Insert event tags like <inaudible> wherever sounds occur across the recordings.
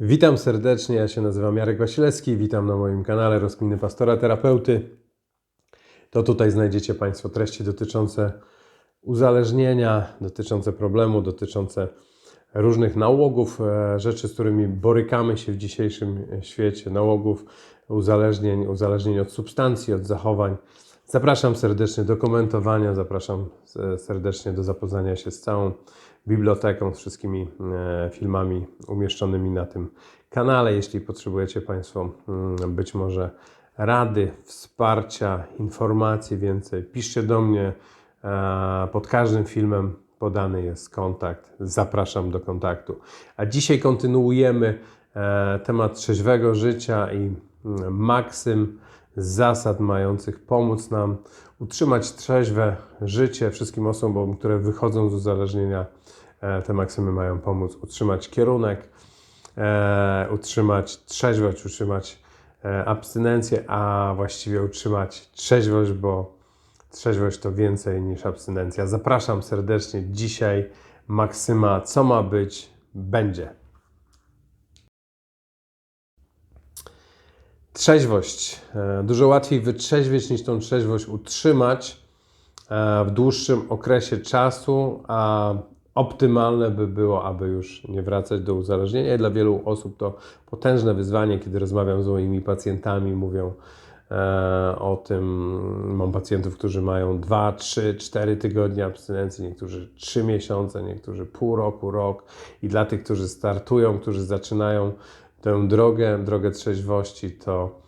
Witam serdecznie, ja się nazywam Jarek Wasilewski, witam na moim kanale Rozkminy Pastora Terapeuty. To tutaj znajdziecie Państwo treści dotyczące uzależnienia, dotyczące problemu, dotyczące różnych nałogów, e, rzeczy, z którymi borykamy się w dzisiejszym świecie, nałogów, uzależnień, uzależnień od substancji, od zachowań. Zapraszam serdecznie do komentowania, zapraszam e, serdecznie do zapoznania się z całą biblioteką, z wszystkimi e, filmami umieszczonymi na tym kanale. Jeśli potrzebujecie Państwo mm, być może rady, wsparcia, informacji więcej, piszcie do mnie. E, Pod każdym filmem podany jest kontakt. Zapraszam do kontaktu. A dzisiaj kontynuujemy e, temat trzeźwego życia i mm, maksym zasad mających pomóc nam utrzymać trzeźwe życie wszystkim osobom, które wychodzą z uzależnienia. E, Te maksymy mają pomóc utrzymać kierunek, e, utrzymać trzeźwość, utrzymać e, abstynencję, a właściwie utrzymać trzeźwość, bo trzeźwość to więcej niż abstynencja. Zapraszam serdecznie dzisiaj. Maksyma, co ma być, będzie. Trzeźwość. E, Dużo łatwiej wytrzeźwieć niż tą trzeźwość utrzymać e, w dłuższym okresie czasu, a optymalne by było, aby już nie wracać do uzależnienia. I dla wielu osób to potężne wyzwanie, kiedy rozmawiam z moimi pacjentami, mówią e, o tym. Mam pacjentów, którzy mają 2, 3, 4 tygodnie abstynencji, niektórzy 3 miesiące, niektórzy pół roku, rok. I dla tych, którzy startują, którzy zaczynają tę drogę, drogę trzeźwości, to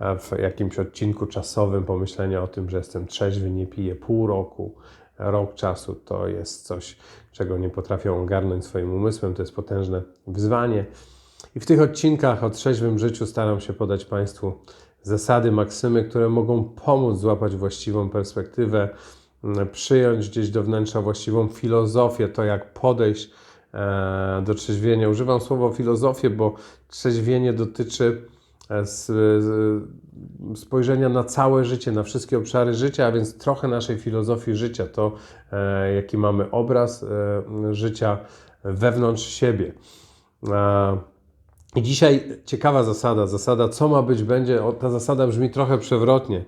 e, w jakimś odcinku czasowym pomyślenia o tym, że jestem trzeźwy, nie piję pół roku, rok czasu, to jest coś, czego nie potrafią ogarnąć swoim umysłem. To jest potężne wyzwanie. I w tych odcinkach o trzeźwym życiu staram się podać Państwu zasady, maksymy, które mogą pomóc złapać właściwą perspektywę, przyjąć gdzieś do wnętrza właściwą filozofię, to jak podejść e, do trzeźwienia. Używam słowa filozofię, bo trzeźwienie dotyczy e, spojrzenia na całe życie, na wszystkie obszary życia, a więc trochę naszej filozofii życia, to e, jaki mamy obraz e, życia wewnątrz siebie. I dzisiaj ciekawa zasada, zasada co ma być będzie, o, ta zasada brzmi trochę przewrotnie,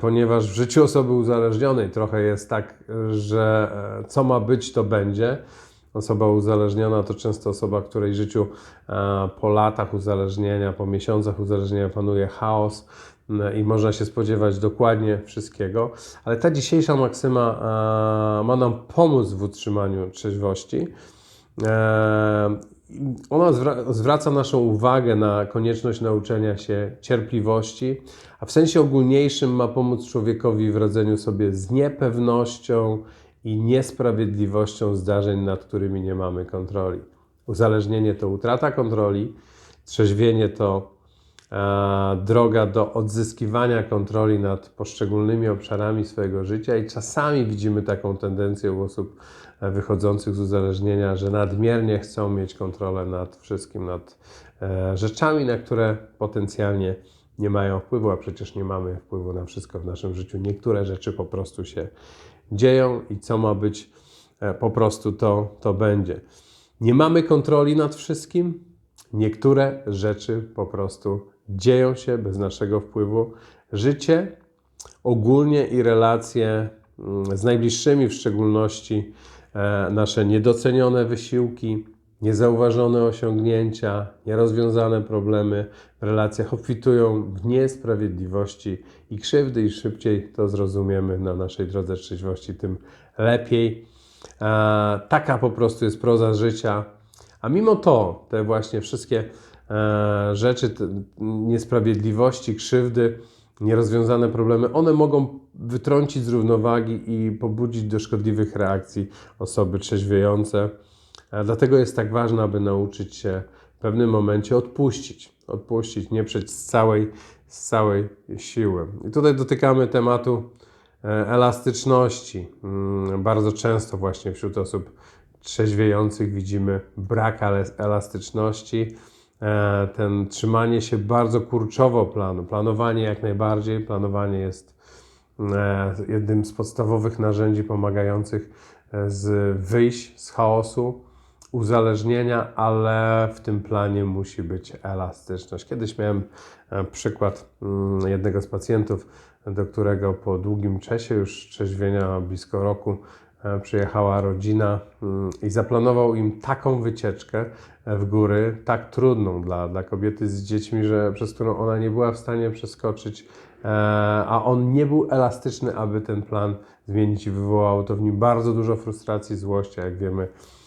ponieważ w życiu osoby uzależnionej trochę jest tak, że co ma być to będzie. Osoba uzależniona to często osoba, której życiu e, po latach uzależnienia, po miesiącach uzależnienia panuje chaos i można się spodziewać dokładnie wszystkiego. Ale ta dzisiejsza maksyma e, ma nam pomóc w utrzymaniu trzeźwości. E, Ona zwra- zwraca naszą uwagę na konieczność nauczenia się cierpliwości, a w sensie ogólniejszym ma pomóc człowiekowi w radzeniu sobie z niepewnością i niesprawiedliwością zdarzeń, nad którymi nie mamy kontroli. Uzależnienie to utrata kontroli, trzeźwienie to e, droga do odzyskiwania kontroli nad poszczególnymi obszarami swojego życia i czasami widzimy taką tendencję u osób e, wychodzących z uzależnienia, że nadmiernie chcą mieć kontrolę nad wszystkim, nad e, rzeczami, na które potencjalnie nie mają wpływu, a przecież nie mamy wpływu na wszystko w naszym życiu. Niektóre rzeczy po prostu się dzieją i co ma być, e, po prostu to, to będzie. Nie mamy kontroli nad wszystkim. Niektóre rzeczy po prostu dzieją się bez naszego wpływu. Życie ogólnie i relacje mm, z najbliższymi, w szczególności e, nasze niedocenione wysiłki, niezauważone osiągnięcia, nierozwiązane problemy w relacjach obfitują w niesprawiedliwości i krzywdy, i szybciej to zrozumiemy na naszej drodze trzeźwości, tym lepiej. E, taka po prostu jest proza życia. A mimo to, te właśnie wszystkie e, rzeczy, te niesprawiedliwości, krzywdy, nierozwiązane problemy, one mogą wytrącić z równowagi i pobudzić do szkodliwych reakcji osoby trzeźwiejące. Dlatego jest tak ważne, aby nauczyć się w pewnym momencie odpuścić. Odpuścić, nie przeć z całej, z całej siły. I tutaj dotykamy tematu e, elastyczności. Mm, Bardzo często właśnie wśród osób trzeźwiejących widzimy brak elastyczności. E, Ten trzymanie się bardzo kurczowo planu. Planowanie jak najbardziej. Planowanie jest e, jednym z podstawowych narzędzi pomagających z wyjść z chaosu, uzależnienia, ale w tym planie musi być elastyczność. Kiedyś miałem e, przykład mm, jednego z pacjentów, do którego po długim czasie już trzeźwienia blisko roku e, przyjechała rodzina mm, i zaplanował im taką wycieczkę w góry, tak trudną dla, dla kobiety z dziećmi, że przez którą ona nie była w stanie przeskoczyć, e, a on nie był elastyczny, aby ten plan zmienić i wywołało to w nim bardzo dużo frustracji, złości, jak wiemy, e,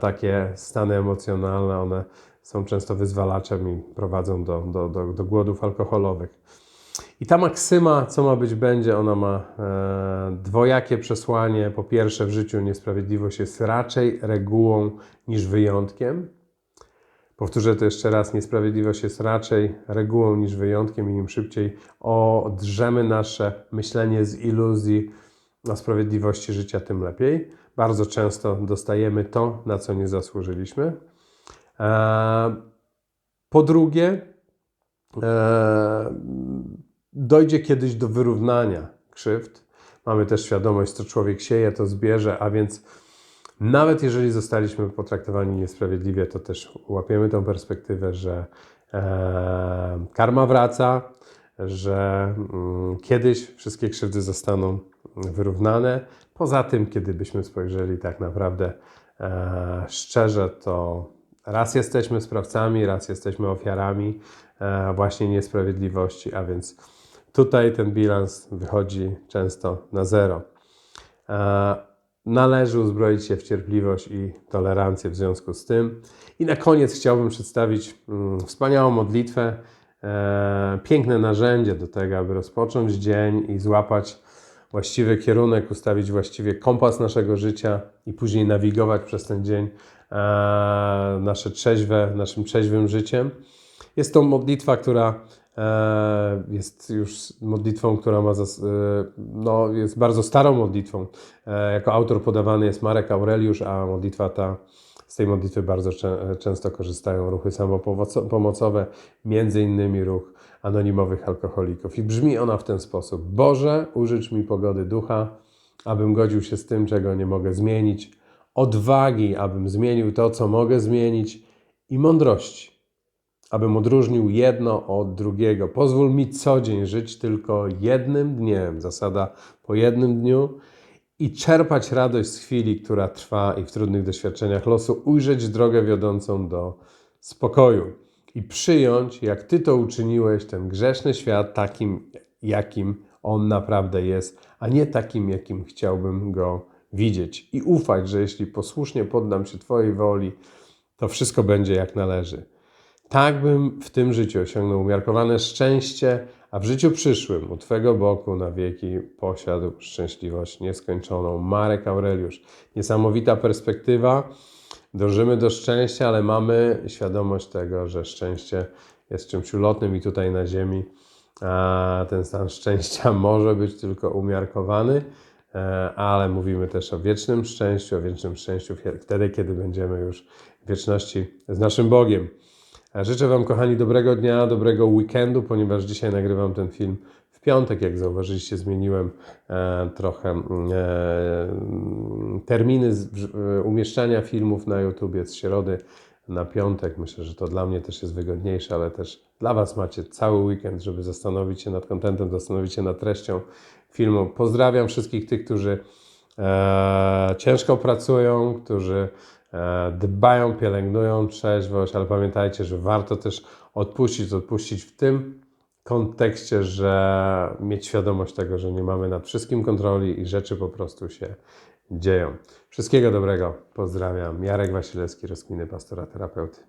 takie stany emocjonalne, one są często wyzwalaczem i prowadzą do, do, do, do głodów alkoholowych. I ta maksyma, co ma być, będzie, ona ma e, dwojakie przesłanie. Po pierwsze, w życiu niesprawiedliwość jest raczej regułą niż wyjątkiem. Powtórzę to jeszcze raz: niesprawiedliwość jest raczej regułą niż wyjątkiem, i im szybciej odrzemy nasze myślenie z iluzji o sprawiedliwości życia, tym lepiej. Bardzo często dostajemy to, na co nie zasłużyliśmy. E, po drugie, e, dojdzie kiedyś do wyrównania krzywd. Mamy też świadomość, co człowiek sieje, to zbierze, a więc nawet jeżeli zostaliśmy potraktowani niesprawiedliwie, to też łapiemy tą perspektywę, że e, karma wraca, że mm, kiedyś wszystkie krzywdy zostaną wyrównane. Poza tym, kiedy byśmy spojrzeli tak naprawdę e, szczerze, to raz jesteśmy sprawcami, raz jesteśmy ofiarami e, właśnie niesprawiedliwości, a więc Tutaj ten bilans wychodzi często na zero. E, należy uzbroić się w cierpliwość i tolerancję w związku z tym. I na koniec chciałbym przedstawić mm, wspaniałą modlitwę, e, piękne narzędzie do tego, aby rozpocząć dzień i złapać właściwy kierunek, ustawić właściwie kompas naszego życia i później nawigować przez ten dzień e, nasze trzeźwe, naszym trzeźwym życiem. Jest to modlitwa, która E, jest już modlitwą, która ma, e, no, jest bardzo starą modlitwą. Jako autor podawany jest Marek Aureliusz, a modlitwa ta, z tej modlitwy bardzo często korzystają ruchy samopomocowe, między innymi ruch anonimowych alkoholików. I brzmi ona w ten sposób: Boże, użycz mi pogody ducha, abym godził się z tym, czego nie mogę zmienić, odwagi, abym zmienił to, co mogę zmienić, i mądrości abym odróżnił jedno od drugiego. Pozwól mi co dzień żyć tylko jednym dniem, zasada po jednym dniu. I czerpać radość z chwili, która trwa i w trudnych doświadczeniach losu. Ujrzeć drogę wiodącą do spokoju i przyjąć, jak Ty to uczyniłeś, ten grzeszny świat takim, jakim on naprawdę jest, a nie takim, jakim chciałbym go widzieć. I ufać, że jeśli posłusznie poddam się Twojej woli, to wszystko będzie jak należy. Tak bym w tym życiu osiągnął umiarkowane szczęście, a w życiu przyszłym u Twego boku na wieki posiadł szczęśliwość nieskończoną. Marek Aureliusz. Niesamowita perspektywa. Dążymy do szczęścia, ale mamy świadomość tego, że szczęście jest czymś ulotnym i tutaj na ziemi ten stan szczęścia <laughs> może być tylko umiarkowany, e, ale mówimy też o wiecznym szczęściu, o wiecznym szczęściu wtedy, kiedy będziemy już w wieczności z naszym Bogiem. Życzę Wam, kochani, dobrego dnia, dobrego weekendu, ponieważ dzisiaj nagrywam ten film w piątek. Jak zauważyliście, zmieniłem e, trochę e, terminy e, umieszczania filmów na YouTube z środy na piątek. Myślę, że to dla mnie też jest wygodniejsze, ale też dla Was macie cały weekend, żeby zastanowić się nad kontentem, zastanowić się nad treścią filmu. Pozdrawiam wszystkich tych, którzy ciężko pracują, którzy dbają, pielęgnują trzeźwość, ale pamiętajcie, że warto też odpuścić, odpuścić w tym kontekście, że mieć świadomość tego, że nie mamy nad wszystkim kontroli i rzeczy po prostu się dzieją. Wszystkiego dobrego, pozdrawiam. Jarek Wasilewski, rozkminy pastora terapeuty.